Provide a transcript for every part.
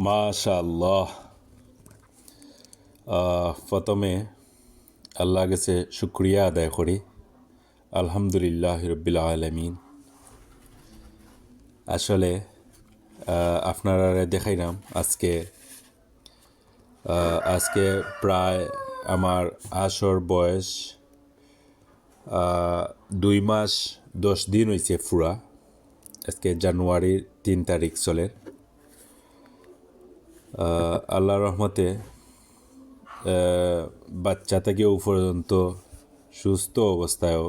মাশাআল্লাহ। আহ, প্রথমে আল্লাহ কাছে শুক্রিয়া আদায় করি। আলহামদুলিল্লাহ রব্বিল আলমিন। আসলে আপনারা দেখাইলাম আজকে আজকে প্রায় আমার আসর বয়স দুই মাস দশ দিন হয়েছে ফুরা। আজকে জানুয়ারির তিন তারিখ চলে। আহ, আল্লাহর রহমতে বাচ্চা থেকে ও পর্যন্ত সুস্থ অবস্থায়ও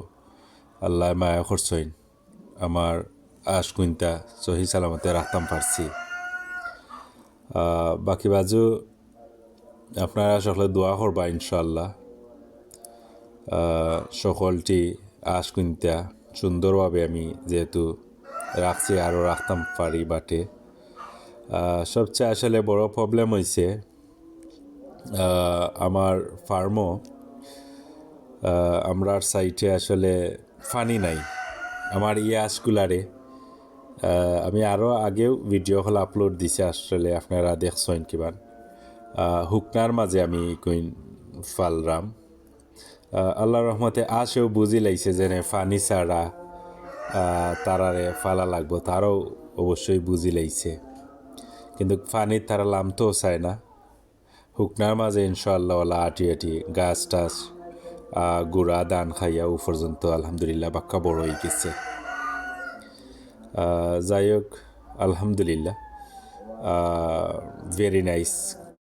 আল্লাহ মায়া করছেন আমার আশকুইনটা সহি সালামতে রাখতাম পারছি বাকি বাজু আপনারা সকলে দোয়া করবা ইনশাল্লাহ সকলটি আশকুইনটা সুন্দরভাবে আমি যেহেতু রাখছি আরও রাখতাম পারি বাটে। সবচেয়ে আসলে বড় প্রবলেম হয়েছে আমার ফার্মও আমরার সাইটে আসলে ফানি নাই। আমার ইয়াসকুলারে আহ, আমি আরও আগেও ভিডিও হল আপলোড দিছে আসলে আপনারা দেখছেন আহ, হুকনার মাঝে আমি কইন ফালরাম। আল্লাহ রহমতে আসেও বুঝি লাইছে যে ফানি ছাড়া তারারে ফালা লাগবো তারও অবশ্যই বুঝি লাইছে। কিন্তু পানির তারা লামতেও চায় না। হুকনার মাঝে ইনশাআল্লাহ ওলা আটি আটি গাছ টাছ গুড়া দান খাইয়া ও পর্যন্ত আলহামদুলিল্লাহ বাক্কা বড় হয়ে গেছে। যাই হোক, আলহামদুলিল্লাহ। Very nice